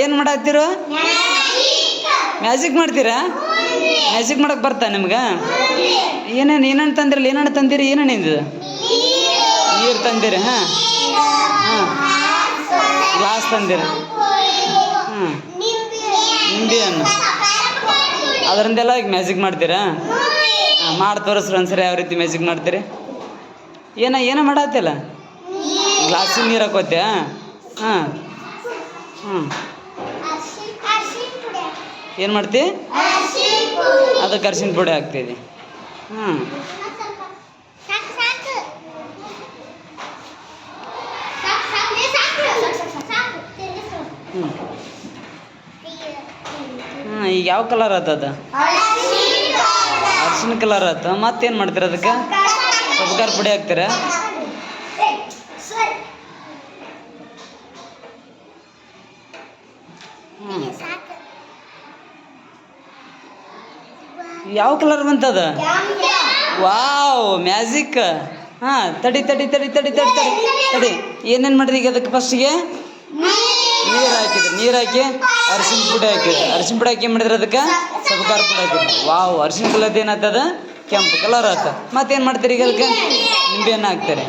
ಏನು ಮಾಡತ್ತೀರು? ಮ್ಯಾಜಿಕ್ ಮಾಡ್ತೀರಾ? ಮ್ಯಾಜಿಕ್ ಮಾಡಕ್ ಬರ್ತಾ ನಿಮ್ಗೆ? ಏನೇನು ಏನೇನು ತಂದಿರಲ್ಲ ಏನೇನು ತಂದಿರಿ ಏನೇನು ಇದು ನೀರು ತಂದಿರಿ, ಹಾಂ? ಹಾಂ. ಗ್ಲಾಸ್ ತಂದಿರಿ. ಹಾಂ. ನಿಂಬೆ ಹಣ್ಣು. ಅದರಿಂದೆಲ್ಲ ಈಗ ಮ್ಯಾಜಿಕ್ ಮಾಡ್ತೀರಾ? ಹಾಂ, ಮಾಡಿ ತೋರಿಸ್ರಿ ಒಂದ್ಸರಿ ಯಾವ ರೀತಿ ಮ್ಯಾಜಿಕ್ ಮಾಡ್ತೀರಿ. ಏನ ಏನ ಮಾಡತ್ತಿಲ್ಲ ಗ್ಲಾಸಿಗೆ ನೀರು ಹಾಕೋತ್ಯಾ? ಹಾಂ. ಹ್ಞೂ ಏನು ಮಾಡ್ತಿ? ಅದಕ್ಕೆ ಅರ್ಶಿನ ಪುಡಿ ಹಾಕ್ತಿದ್ದಿ. ಹ್ಞೂ ಹ್ಞೂ ಈಗ ಯಾವ ಕಲರ್ ಆತದ ಅರ್ಶಿನ ಕಲರ್ ಆತ. ಮತ್ತೇನು ಮಾಡ್ತೀರ ಅದಕ್ಕೆ? ಸಬ್ಕಾರ ಪುಡಿ ಹಾಕ್ತೀರಾ? ಯಾವ ಕಲರ್ ಬಂತದ? ವಾವ್ ಮ್ಯಾಜಿಕ್ ಹಾಂ, ತಡಿ ತಡಿ ತಡಿ ತಡಿ ತಡಿ ತಡಿ ತಡಿ. ಏನೇನು ಮಾಡಿದ್ರಿ ಈಗ ಅದಕ್ಕೆ ಫಸ್ಟಿಗೆ ನೀರು ಹಾಕಿದ್ರಿ ನೀರು ಹಾಕಿ ಅರಿಶಿನ ಪುಡಿ ಹಾಕಿದ್ರಿ ಅರಿಶಿನ ಪುಡಿ ಹಾಕಿ ಏನು ಮಾಡಿದ್ರಿ ಅದಕ್ಕೆ? ಸಬಕಾರ ಪುಡಿ ಹಾಕಿದ್ರಿ. ವಾವ್ ಅರಿಶಿನ ಕಲರ್ದು ಏನಾಗ್ತದ ಕೆಂಪು ಕಲರ್ ಆತ. ಮತ್ತೇನು ಮಾಡ್ತೀರಿ ಈಗ ಅದಕ್ಕೆ? ನಿಂಬೆಹಣ್ಣು ಹಾಕ್ತಾರೆ.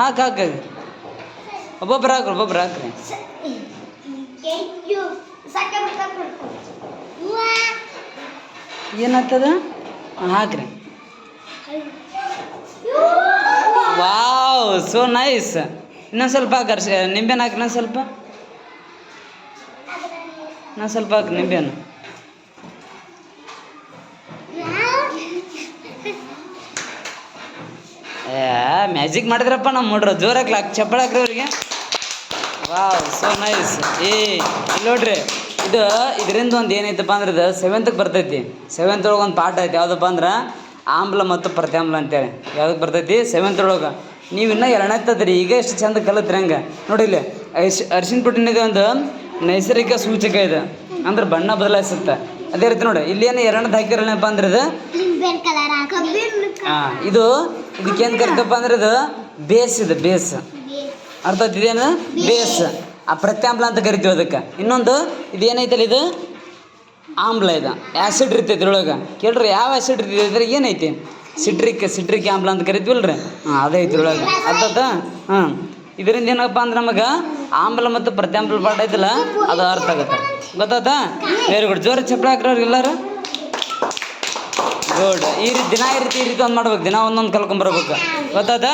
ಹಾಕಿ ಹಾಕಿ. ಒಬ್ಬೊಬ್ರು ಹಾಕ್ರಿ ಒಬ್ಬೊಬ್ರು ಹಾಕ್ರಿ. ಏನಾಗ್ತದ? ಹಾಕ್ರಿ. ವಾವ್ ಸೋ ನೈಸ್ ಇನ್ನೊಂದು ಸ್ವಲ್ಪ ಹಾಕಿ ನಿಂಬೆನ ಹಾಕ್ರಿ ಹಾಕಿ ಇನ್ನೊಂದು ಸ್ವಲ್ಪ. ಇನ್ನೊಂದು ಸ್ವಲ್ಪ ಹಾಕಿ ನಿಂಬೆಹಣ್ಣು. ಏ, ಮ್ಯಾಜಿಕ್ ಮಾಡಿದ್ರಪ್ಪ ನಮ್ಮ ಹುಡ್ರು. ಜೋರಾಗಿ ಹಾಕಿ ಚಪ್ಪಳ ಹಾಕ್ರಿ ಅವ್ರಿಗೆ. ವಾವ್ ಸೋ ನೈಸ್ ಏ ಇಲ್ಲಿ ನೋಡ್ರಿ ಇದು ಇದರಿಂದ ಒಂದು ಏನೈತಪ್ಪ ಅಂದ್ರೆ ಇದು ಸೆವೆಂತ್ಗೆ ಬರ್ತೈತಿ. ಸೆವೆಂತ್ ಒಳಗೆ ಒಂದು ಪಾಠ ಐತೆ. ಯಾವುದಪ್ಪ ಅಂದ್ರೆ ಆಮ್ಲ ಮತ್ತು ಪ್ರತ್ಯಾಮ್ಲ ಅಂತೇಳಿ. ಯಾವ್ದಕ್ಕೆ ಬರ್ತೈತಿ? ಸೆವೆಂತ್ ಒಳಗೆ. ನೀವು ಇನ್ನೂ ಎರಡನೇತ್ತದ್ರಿ ಈಗ ಎಷ್ಟು ಚಂದ ಕಲಿತ್ರಿ ಹಂಗೆ. ನೋಡಿ ಇಲ್ಲಿ ಐಶ್ ಅರಿಶಿನ ಪುಟ್ಟಿನಿದೆ ಒಂದು ನೈಸರ್ಗಿಕ ಸೂಚಕ ಇದು. ಅಂದ್ರೆ ಬಣ್ಣ ಬದಲಾಯಿಸುತ್ತೆ. ಅದೇ ರೀತಿ ನೋಡಿ ಇಲ್ಲಿ ಏನು ಎರಡನೇದು ಹಾಕಿರಲ್ಲಪ್ಪ ಅಂದ್ರೆ ಇದು? ಹಾಂ ಇದು ಇದಕ್ಕೇನು ಕರಿತಪ್ಪ ಅಂದ್ರೆ ಇದು ಬೇಸ್ ಇದು ಬೇಸ್. ಅರ್ಥ ಇದೇನು? ಬೇಸ್. ಆ ಪ್ರತ್ಯಾಮ್ಲ ಅಂತ ಕರಿತೀವಿ ಅದಕ್ಕೆ. ಇನ್ನೊಂದು, ಇದೇನೈತಲ್ಲ ಇದು? ಆಮ್ಲ ಇದು. ಆ್ಯಸಿಡ್ ಇರ್ತೈತಿ ಇದ್ರೊಳಗೆ. ಕೇಳ್ರಿ, ಯಾವ ಆ್ಯಸಿಡ್ ಇರ್ತೈತಿ ಇದ್ರೆ ಏನೈತಿ? ಸಿಟ್ರಿಕ್ ಸಿಟ್ರಿಕ್ ಆಮ್ಲ ಅಂತ ಕರಿತೀವಲ್ಲ ರೀ ಹಾಂ, ಅದೇ ಇದ್ರೊಳಗೆ. ಅರ್ಥದ ಹಾಂ. ಇದರಿಂದ ಏನಪ್ಪ ಅಂದ್ರೆ ನಮಗೆ ಆಮ್ಲ ಮತ್ತು ಪ್ರತ್ಯಾಮ್ಲ ಪಾಠ ಐತಲ್ಲ ಅದು ಅರ್ಥ ಆಗುತ್ತೆ. ಗೊತ್ತಾಯ್ತಾ? ವೆರಿ ಗುಡ್ ಜೋರ ಚಪ್ಪಳ ಹಾಕ್ರವ್ರು ಎಲ್ಲರೂ? ಗುಡ್ ಈ ರೀತಿ ದಿನ ಈ ರೀತಿ ಈ ರೀತಿ ಒಂದು ಮಾಡ್ಬೇಕು. ದಿನ ಒಂದೊಂದು ಕಲ್ಕೊಂಬರ್ಬೇಕು ಗೊತ್ತಾತಾ